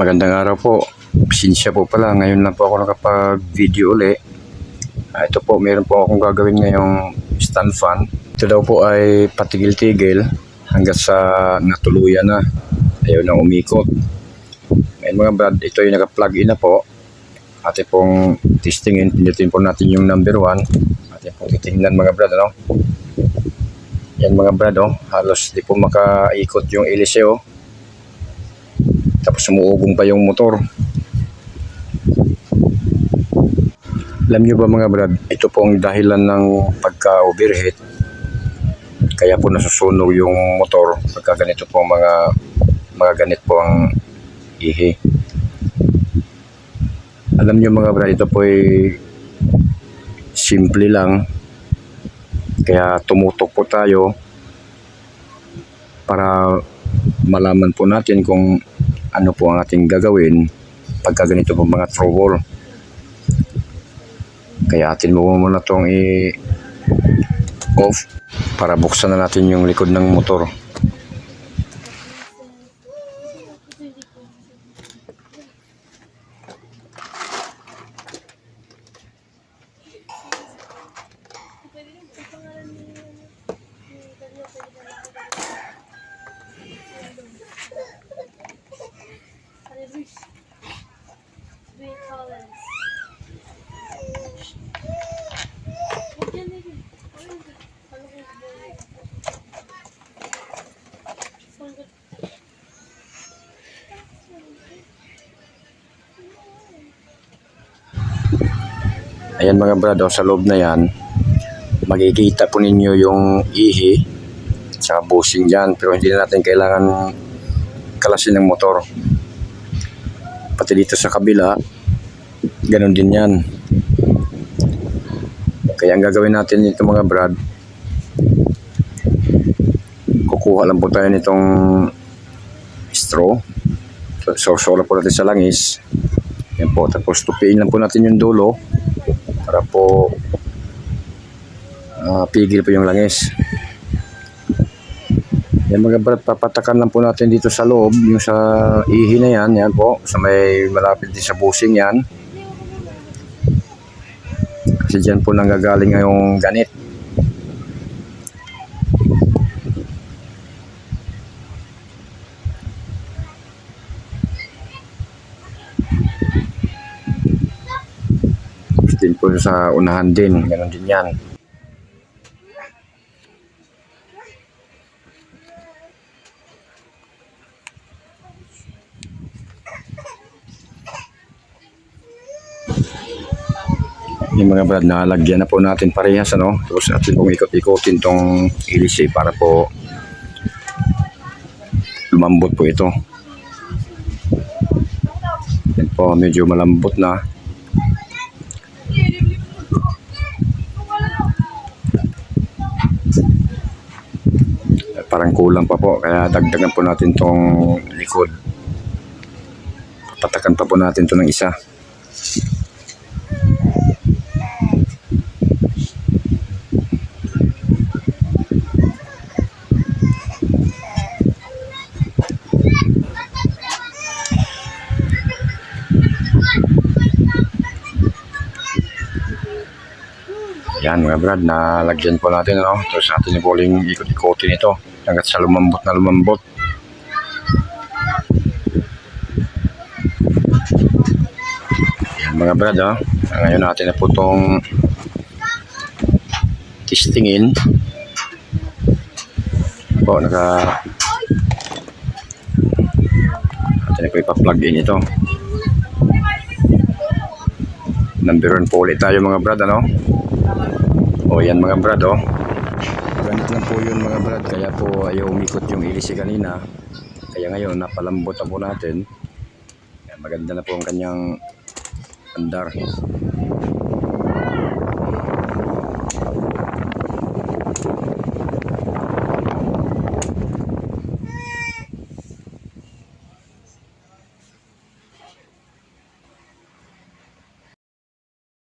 Magandang araw po. Pasensya po pala. Ngayon lang po ako nakapag-video uli. Ah, ito po, meron po akong gagawin ngayong stand fan. Ito daw po ay patigil-tigil hanggat sa natuluyan na. Ayaw nang umikot. Ngayon mga brad, ito yung naka-plug in na po. Ate pong testingin, pindutin po natin yung number 1. Ate pong titingnan mga brad, ano? Yan mga brad, oh. halos di po makaikot yung oh. Tapos sumuugong pa yung motor. Alam nyo ba mga brad, ito po ang dahilan ng pagka-overheat. Kaya po nasusunog yung motor pagka ganito po mga mga ganit po ang ihi. Alam nyo mga brad, ito po ay simple lang. Kaya tumutok po tayo para malaman po natin kung ano po ang ating gagawin pagka ganito po mga trouble. Kaya atin mo muna itong i-off para buksan na natin yung likod ng motor. Ayan mga brado, sa loob na yan, makikita po ninyo yung ihi sa busing dyan. Pero hindi na natin kailangan kalasin ng motor. Pati dito sa kabila, ganun din yan. Kaya ang gagawin natin dito mga brad, kukuha lang po tayo nitong straw. So, so po natin sa langis. Yan po. Tapos tupiin lang po natin yung dulo para po ah, pigil po yung langis. Yan mga brad, papatakan lang po natin dito sa loob, yung sa ihi na yan, yan po, sa may malapit din sa busing yan. Kasi dyan po nanggagaling yung ganit. din po sa unahan din, ganun din yan. Yung mga brad, nalagyan na po natin parehas, ano? Tapos natin pong ikot-ikotin tong ilisi para po lumambot po ito. Yan po, medyo malambot na. parang kulang pa po kaya dagdagan po natin tong likod patakan pa po natin to ng isa Yan mga brad, nalagyan po natin ano. Tapos natin yung bowling ikot-ikotin ito hanggat sa lumambot na lumambot. Yan mga brad ha. Ngayon natin na po itong testingin. Po, naka natin na po ipa-plug in ito. Number 1 po ulit tayo mga brad ano. O yan mga brad oh. Ganit lang po yun mga brad. Kaya po ayaw umikot yung ilisi kanina. Kaya ngayon napalambot na po natin. Maganda na po ang kanyang andar.